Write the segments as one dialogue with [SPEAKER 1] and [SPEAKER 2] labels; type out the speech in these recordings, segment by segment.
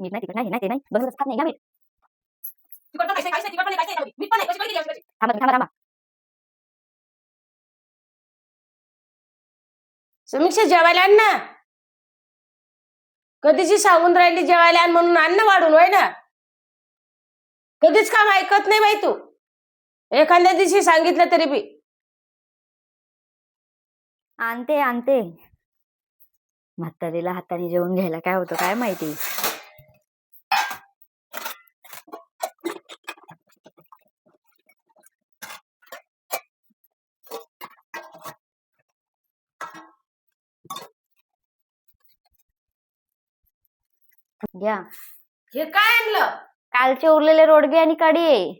[SPEAKER 1] मीठ नाही तिखट नाही नाही ते नाही खात नाही घ्या मीठ
[SPEAKER 2] काहीच नाही, पण काहीच नाही मीठ पण नाही, कशी
[SPEAKER 1] थांबा थांबा थांबा
[SPEAKER 3] समीक्षा जेवायला आण ना कधीची सांगून राहिली जेवायला आण म्हणून अन्न वाढून होय ना कधीच काम ऐकत नाही बाई तू एखाद्या दिवशी सांगितलं तरी बी
[SPEAKER 1] आणते आणते म्हातारीला हाताने जेवून घ्यायला काय होतं काय माहिती घ्या.
[SPEAKER 3] हे काय आणलं?
[SPEAKER 1] कालचे उरलेले रोडगे आणि कढी. आहे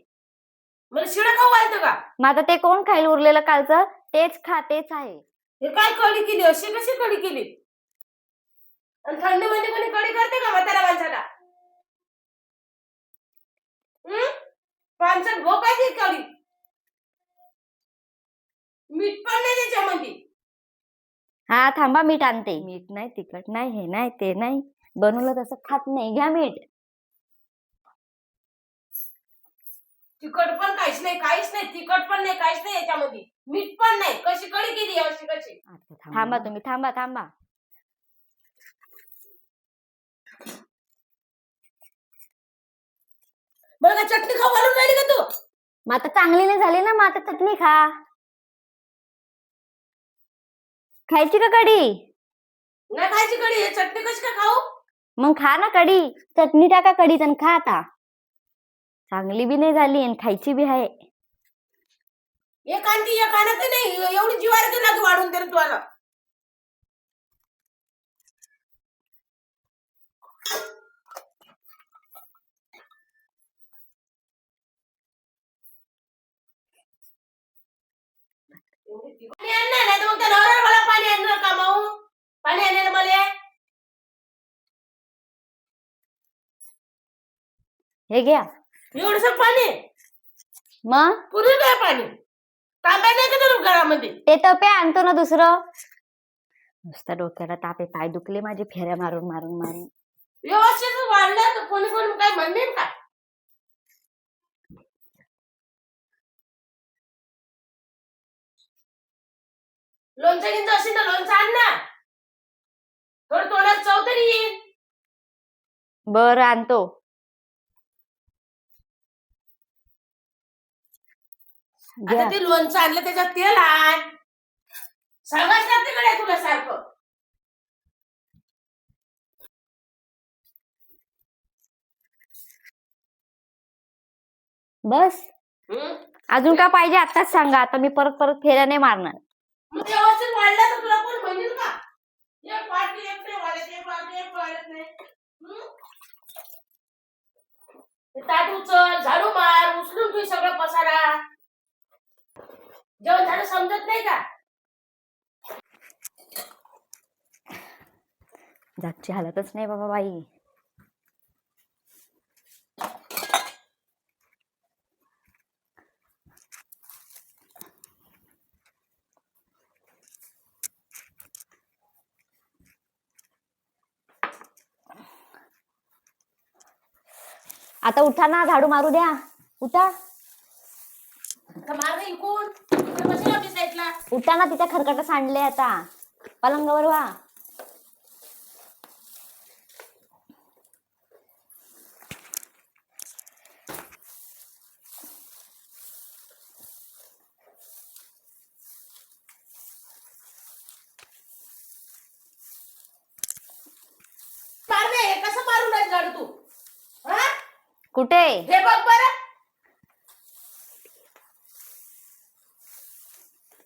[SPEAKER 3] मला शिळ खाऊ घालतं का?
[SPEAKER 1] मग आता ते कोण खाईल उरलेलं कालचं? तेच खा तेच आहे.
[SPEAKER 3] हे काय कढी केली? अशी कशी कढी केली? आणि थंडीमध्ये कोणी कढी करते का म्हातारा माणसाला? हं? पानसट भोकायची कढी. मीठ पण नाही त्याच्यामध्ये.
[SPEAKER 1] हा थांबा मीठ आणते. मीठ नाही तिखट नाही हे नाही ते नाही. बनवलं तसं खात नाही. घ्या मीठ.
[SPEAKER 3] तिखट पण काहीच नाही काहीच नाही. तिखट पण नाही काहीच नाही याच्यामध्ये. मीठ पण नाही. कशी कढी केली अशी कशी?
[SPEAKER 1] थांबा. तुम्ही थांबा थांबा.
[SPEAKER 3] बरं का चटणी खाऊ घालून राहिली का तू?
[SPEAKER 1] मग आता चांगली नाही झाली ना मग आता चटणी खा. खायची का कढी?
[SPEAKER 3] नाही खायची कढी. हे चटणी कशी काय खाऊ?
[SPEAKER 1] मग खा ना कढी. चटणी टाका कढीत आणि खा आता. चांगली बी नाही झाली आणि खायची बी आहे.
[SPEAKER 3] एक आणती एक आणत नाही एवढी जीवार ना वाढून दे तुम्हाला तुला पाणी आण ना, नाहीतर मग त्या नवऱ्याला मला पाणी आणणार का माऊ पाणी आणायला मला
[SPEAKER 1] हे घ्या.
[SPEAKER 3] एवढस पाणी?
[SPEAKER 1] मग?
[SPEAKER 3] पुरे काय पाणी? तांब्या नाही का घरामध्ये?
[SPEAKER 1] ते तर पे आणतो ना दुसरं. नुसतं डोक्याला तापे पाय दुखले माझे फेऱ्या मारून मारून मारून.
[SPEAKER 3] व्यवस्थित वाढलं तर कोणी कोणी काय म्हणेल का? लोणचं गिंचं असेल तर लोणचं आण ना. थोडं तोंडात चव तरी येईल.
[SPEAKER 1] बरं आणतो.
[SPEAKER 3] आता ते लोणचं आणलं त्याच्यात तेल आण. सांगाच लागते कडे तुला सारखं.
[SPEAKER 1] बस? अजून का पाहिजे आताच सांगा. आता मी परत परत फेऱ्या नाही मारणार.
[SPEAKER 3] मग व्यवस्थित वाढलं तर तुला कोण म्हणेल का? एक वाढली एक नाही वाढत एक वाढली एक वाढत नाही? ते ताट उचल झाडू मार उचलून ठेव सगळं पसारा. जेवण झालं समजत नाही का?
[SPEAKER 1] जागची हालतच नाही बाबा बाई. आता उठा ना झाडू मारू द्या. उठा.
[SPEAKER 3] इकून इकडे साईडला
[SPEAKER 1] उठा ना तिच्या खरकट सांडले आता. पलंगावर वा
[SPEAKER 3] कसं मारून राहील झाडू तू? हा?
[SPEAKER 1] कुठे?
[SPEAKER 3] हे बघ बरं.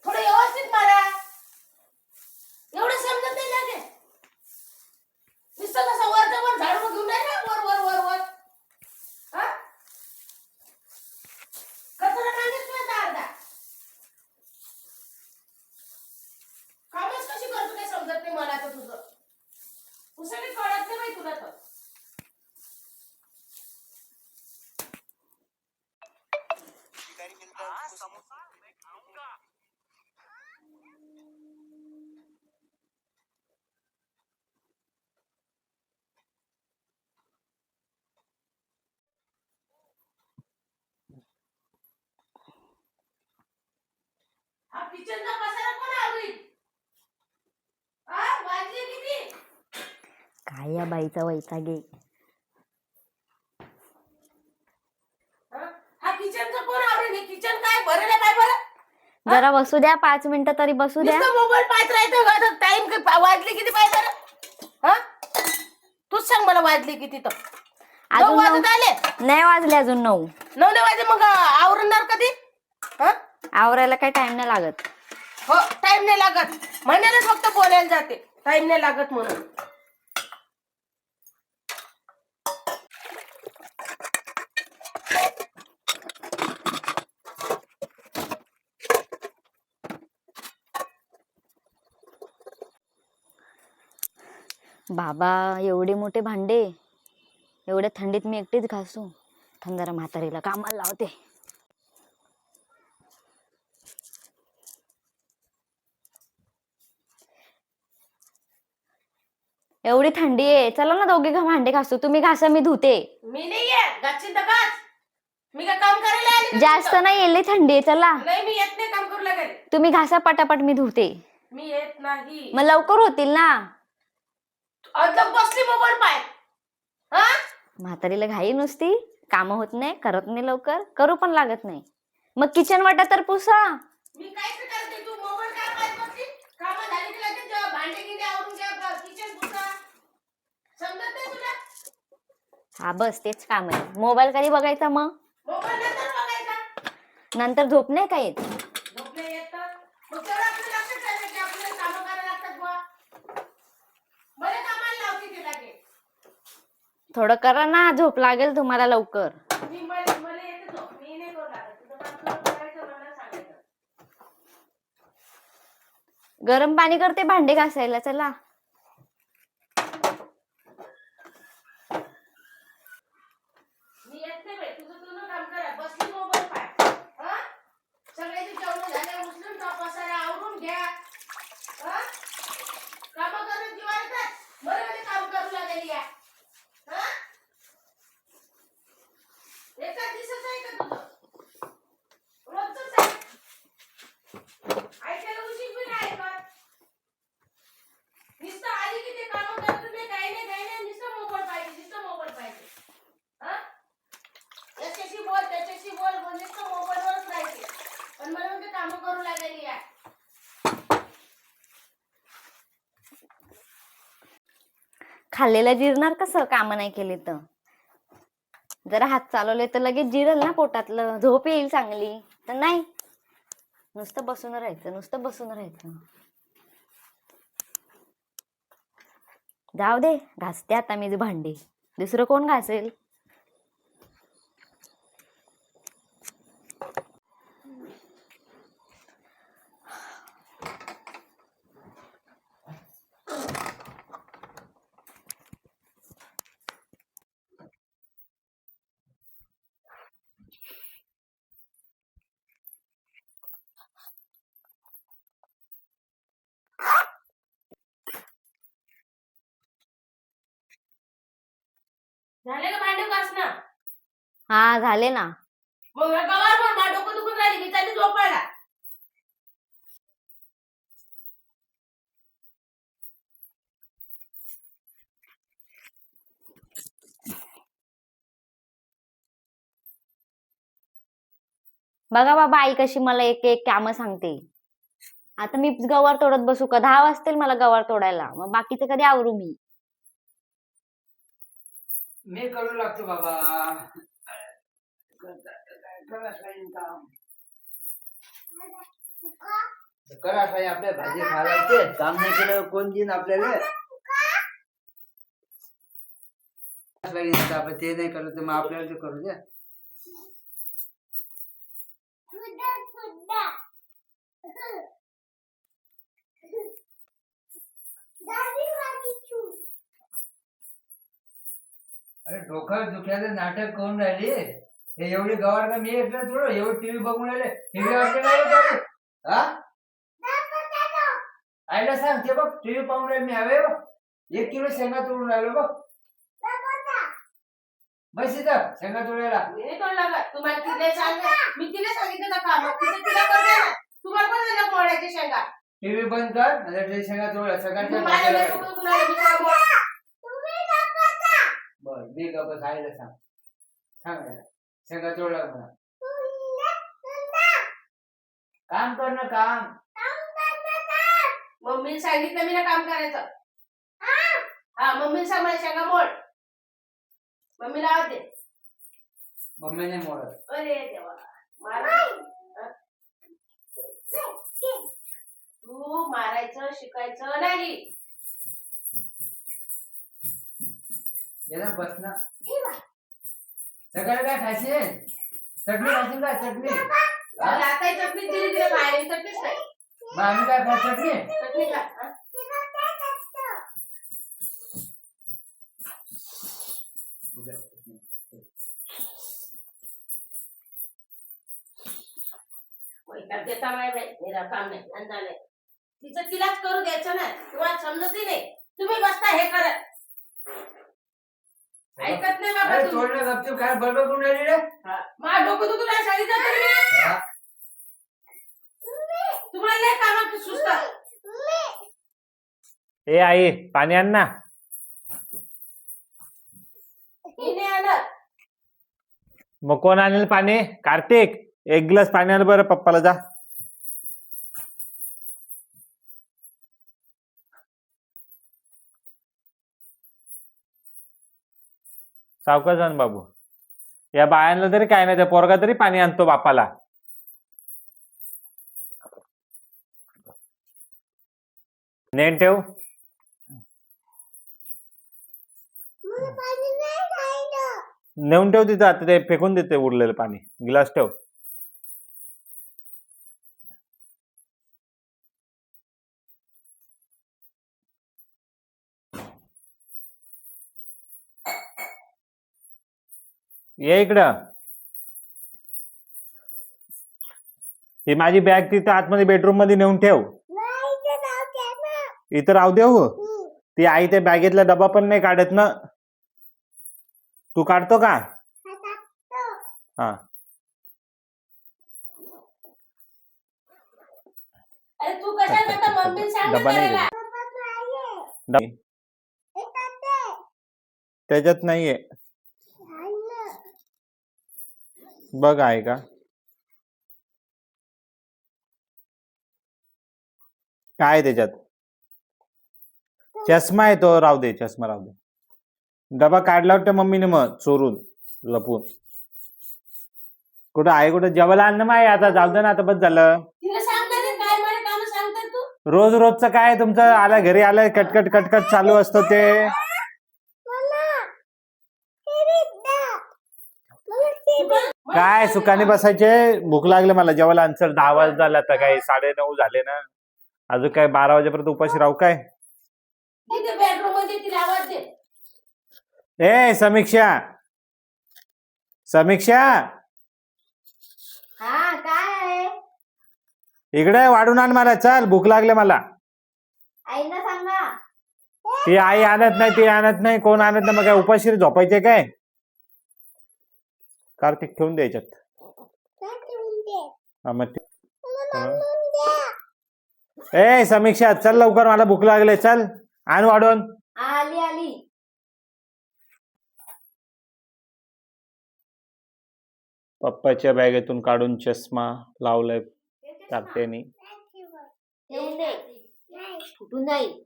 [SPEAKER 3] थोडं व्यवस्थित मारा. एवढं समजत नाही लागे नुसतं कसं वरच्या वर झाडू घेऊन राहिला वर वर वर वर? हा? कचरा नाही अर्धा. कामच कशी करतो काही समजत नाही मला तर तुझं. उसळी कळत नाही बाई तुला तर.
[SPEAKER 1] या बाईचा वैतागे
[SPEAKER 3] हा? हा किचनचं कोण आवडेल किचन काय? भरेल आहे काय बरं?
[SPEAKER 1] जरा बसू द्या पाच मिनिटं तरी बसू द्या.
[SPEAKER 3] नुसतं मोबाईल पाहत राहायचं का? टाइम वाजले किती पाहिजे बरं? हा? तूच सांग मला वाजले किती तर. नऊ
[SPEAKER 1] अजून
[SPEAKER 3] वाजत
[SPEAKER 1] नऊ
[SPEAKER 3] आले.
[SPEAKER 1] नाही वाजले अजून नऊ.
[SPEAKER 3] नऊ नाही वाजे मग आवरणार कधी? हा?
[SPEAKER 1] आवरायला काही टाइम नाही लागत.
[SPEAKER 3] हो टाइम नाही लागत. महिन्यालाच फक्त बोलायला जाते. टाइम नाही लागत म्हणून.
[SPEAKER 1] बाबा एवढे मोठे भांडे एवढ्या थंडीत मी एकटीच घासू. थांब जरा म्हातारीला कामाला लावते. एवढी थंडी आहे. चला ना दोघे भांडे घासू. तुम्ही घासा मी धुते.
[SPEAKER 3] मी नाही आहे गच्चीन तर गाच मी काय काम करायला आली का
[SPEAKER 1] जास्त? नाही येले थंडी आहे. चला.
[SPEAKER 3] नाही मी येत नाही काम करू लागेल
[SPEAKER 1] तुम्ही घासा पटापट मी धुते.
[SPEAKER 3] मी येत नाही.
[SPEAKER 1] मग लवकर होतील ना.
[SPEAKER 3] अद्दक बसली मोबाईल पाय. हा?
[SPEAKER 1] म्हातारीला घाई नुसती. कामं होत नाही करत नाही लवकर. करू पण लागत नाही. मग किचन वाटा तर पुसा.
[SPEAKER 3] मी काय तर करते तू. मोबाईल काय पाहत बसली? कामं झाली की लगेच जेव्हा भांडे गिंडे आवरून घ्या किचन पुसा. समजत नाही तुला?
[SPEAKER 1] हा बस. तेच काम आहे. मोबाईल कधी बघायचा मग?
[SPEAKER 3] मोबाईल नंतर बघायचा.
[SPEAKER 1] नंतर झोप नाही का येत
[SPEAKER 3] झोपले येतं मग तेवढं आपलं लक्षात ठेवायचं की आपल्याला कामं करायला लागतात बुवा बरे कामाला लावते ते लागे
[SPEAKER 1] थोडं करा ना झोप लागेल तुम्हाला लवकर.
[SPEAKER 3] मी मला मला येते झोप मी नाही करू लागत तुझं तुला करायचं मला सांगायचं
[SPEAKER 1] गरम पाणी करते भांडे घासायला चला.
[SPEAKER 3] मी येत नाही बाई तुझं तुझं काम करा. बसली मोबाईल पाय. हा? सगळ्याचे जेवण झाले उचलून आवरून घ्या. हा? कामं करून बरं काम करू लागेल या.
[SPEAKER 1] खाल्लेलं जिरणार कसं? काम नाही केली तर. जरा हात चालवले तर लगेच जिरल ना पोटातलं. झोप येईल चांगली. तर नाही. नुसतं बसून राहायचं नुसतं बसून राहायचं. जाऊ दे घासते आता मी भांडे. दुसरं कोण घासेल?
[SPEAKER 3] झाले का भांडे
[SPEAKER 1] हा झाले ना.
[SPEAKER 3] मग गवार पण मा डोकं दुखून राहिली मी चालली झोपायला.
[SPEAKER 1] बघा बाबा आई कशी मला एक एक कामं सांगते. आता मी गवार तोडत बसू का? दहा वाजतील मला गवार तोडायला. मग बाकीचं कधी आवरू मी?
[SPEAKER 4] मी करू लागतो बाबा. करा करा साई आपल्या भाजी खायला काम नाही केलं कोण देईन आपल्याला? ते नाही करत तर मग आपल्याला ते करू द्या. अरे डोकं दुख्याचं नाटक करून राहिले. हे एवढी गवार का मी एकलं थोडं एवढं टीव्ही बघून राहिले. टीव्ही हा? आईला सांग ते बघ टीव्ही पाहून राहिले मी. हवे बघ. एक किलो शेंगा तोडून राहिलो बघ. बस इथं शेंगा तोडायला.
[SPEAKER 3] मी तुम्हाला तिला सांग मी तिला सांगितलं ना काम तिथे तिला करते ना. तुम्हाला पण दिलं मोडायचे शेंगा.
[SPEAKER 4] टीव्ही बंद कर शेंगा तोडा.
[SPEAKER 3] तुम्ही माझ्या
[SPEAKER 4] सगळ्यांच्या
[SPEAKER 3] डोकं दुखून राहिलं, मी काय बोल-
[SPEAKER 4] का बस आईला सांग. सांग. सगळं तोडला म्हणा काम कर ना काम.
[SPEAKER 3] मम्मीने सांगितलं मी ना काम करायचं. हा मम्मीने सांग मला शेंगा मोड? मम्मीला आवाज दे.
[SPEAKER 4] मम्मीने मोडत.
[SPEAKER 3] अरे देवा. मारा. तू मारायचं शिकायचं नाही.
[SPEAKER 4] बस ना सकाळी काय खाशील चटणी खाशील का चटणी.
[SPEAKER 3] आता चटणी दिली दिली बाहेर. चटणीच नाही
[SPEAKER 4] मग आम्ही काय खा. चटणी
[SPEAKER 3] देता तिचं तिलाच करू द्यायचं ना तुम्हाला समजतही नाही तुम्ही बसता हे करत. ऐकत नाही बाबा
[SPEAKER 4] अरे
[SPEAKER 3] तुम्ही.
[SPEAKER 4] तोडलं गपचूप काय बडबड करून राहिली रे?
[SPEAKER 3] हा. डोकं दुखून मी.
[SPEAKER 4] हा?
[SPEAKER 3] तुम्हाला लय कामात सुचतात
[SPEAKER 5] ए आई पाणी आण ना.
[SPEAKER 3] मी नाही आणत
[SPEAKER 5] मग कोण आणेल पाणी? कार्तिक एक ग्लास पाणी आण बरं पप्पाला जा. सावकाश आण बाबू. या बायांना तरी काय नाही त्या पोरगा तरी पाणी आणतो बापाला. नेन ठेव. नेऊन ठेव तिथं आता ते फेकून देते उरलेलं पाणी. ग्लास ठेव. ये इकडं. ही माझी बॅग तिथं आतमध्ये बेडरूममध्ये नेऊन ठेव. इथं राहू देऊ ती आई त्या बॅगेतला डबा पण नाही काढत ना. तू काढतो का? हा. डबा नाही त्याच्यात नाहीये. बघ आहे का? काय त्याच्यात? चष्मा आहे तो राहू दे चष्मा राहू दे. डबा काढला वाटतं मम्मीने मग चोरून लपून. कुठं आहे कुठं? जेवायला अन्न माय आता जाऊ दे ना आता बस झालं.
[SPEAKER 3] तिला सांग ना रे, काय मला काम सांगतात तू?
[SPEAKER 5] रोज रोजचं काय तुमचं? आला घरी आलं कटकट कटकट चालू असतं ते. काय सुखाने बसायचे? भूक लागले मला. जेवायला अन्सर दहा वाजता झाले आता काय साडे नऊ झाले ना. अजून काय बारा वाजेपर्यंत उपाशी राहू काय?
[SPEAKER 3] तिथे बेडरूममध्ये तिला आवाज दे.
[SPEAKER 5] ए समीक्षा. समीक्षा.
[SPEAKER 1] हा काय
[SPEAKER 5] इकडे वाढून आण मला. चल भूक लागले मला.
[SPEAKER 1] सांगा.
[SPEAKER 5] ती आई आणत नाही ती आणत नाही. कोण आणत नाही? मग काय उपाशी झोपायचे काय? कार्तिक ठेवून द्यायच्यात. हा, मग ते- ए समीक्षा चल लवकर मला भूक लागले चल. आण वाढून
[SPEAKER 1] आली आली.
[SPEAKER 5] पप्पाच्या बॅगेतून काढून चष्मा लावलाय
[SPEAKER 1] ठेवून दे जाईल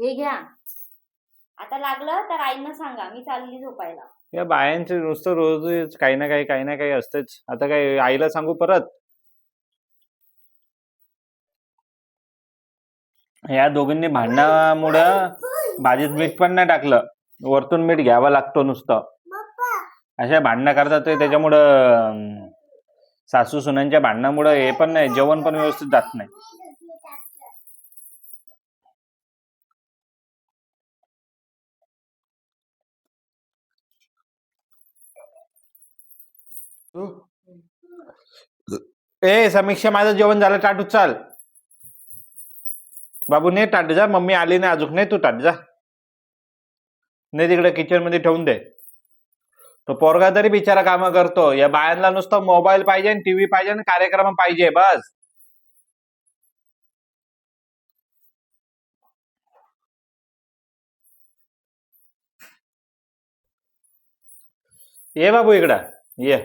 [SPEAKER 1] हे घ्या. आता लागलं तर आईनं सांगा मी चालली झोपायला.
[SPEAKER 5] या बायांचे नुसतं रोज काही ना काही काही ना काही असतेच. आता काय आईला सांगू परत? या दोघींनी भांडणामुळं भाजीत मीठ पण नाही टाकलं. वरतून मीठ घ्यावं लागतो नुसतं. अशा भांडणं करतात ते. त्याच्यामुळं सासू सुनांच्या भांडणामुळं हे पण नाही जेवण पण व्यवस्थित जात नाही. ए समीक्षा माझं जेवण झालं टाटू चाल बाबू ने टाट जा मम्मी आली नाही अजून. नाही तू टाट जा. नाही तिकडे किचनमध्ये ठेवून दे. तो पोरगा तरी बिचारा काम करतो. या बायांना नुसतं मोबाईल पाहिजे टीव्ही पाहिजे आणि कार्यक्रम पाहिजे बस. ये बाबू इकडं. ये.